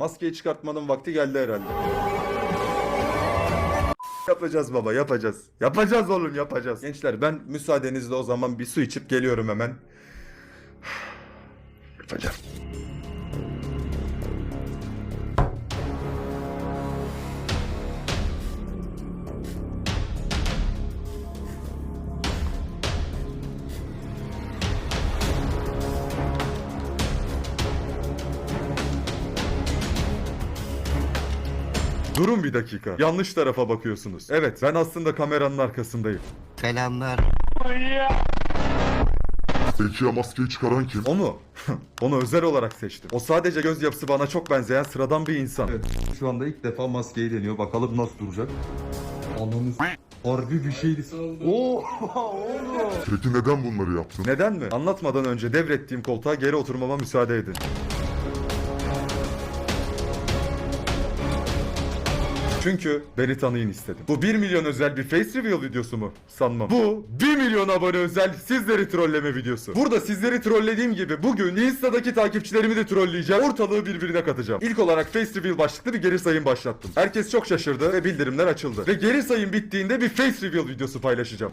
Maskeyi çıkartmanın vakti geldi herhalde. Yapacağız baba yapacağız. Yapacağız oğlum yapacağız. Gençler ben müsaadenizle o zaman bir su içip geliyorum hemen. Yapacağım. Durun bir dakika. Yanlış tarafa bakıyorsunuz. Evet ben aslında kameranın arkasındayım. Selamlar. Peki ya maskeyi çıkaran kim? O mu? Onu özel olarak seçtim. O sadece göz yapısı bana çok benzeyen sıradan bir insan. Evet, şu anda ilk defa maskeyi deniyor. Bakalım nasıl duracak. Ananız harbi bir şeydi. Oo, oğlum. Peki neden bunları yaptın? Neden mi? Anlatmadan önce devrettiğim koltuğa geri oturmama müsaade edin. Çünkü beni tanıyın istedim. Bu 1 milyon özel bir face reveal videosu mu? Sanmam. Bu 1 milyon abone özel sizleri trolleme videosu. Burada sizleri trollediğim gibi bugün Insta'daki takipçilerimi de trolleyeceğim. Ortalığı birbirine katacağım. İlk olarak face reveal başlıklı bir geri sayım başlattım. Herkes çok şaşırdı ve bildirimler açıldı. Ve geri sayım bittiğinde bir face reveal videosu paylaşacağım.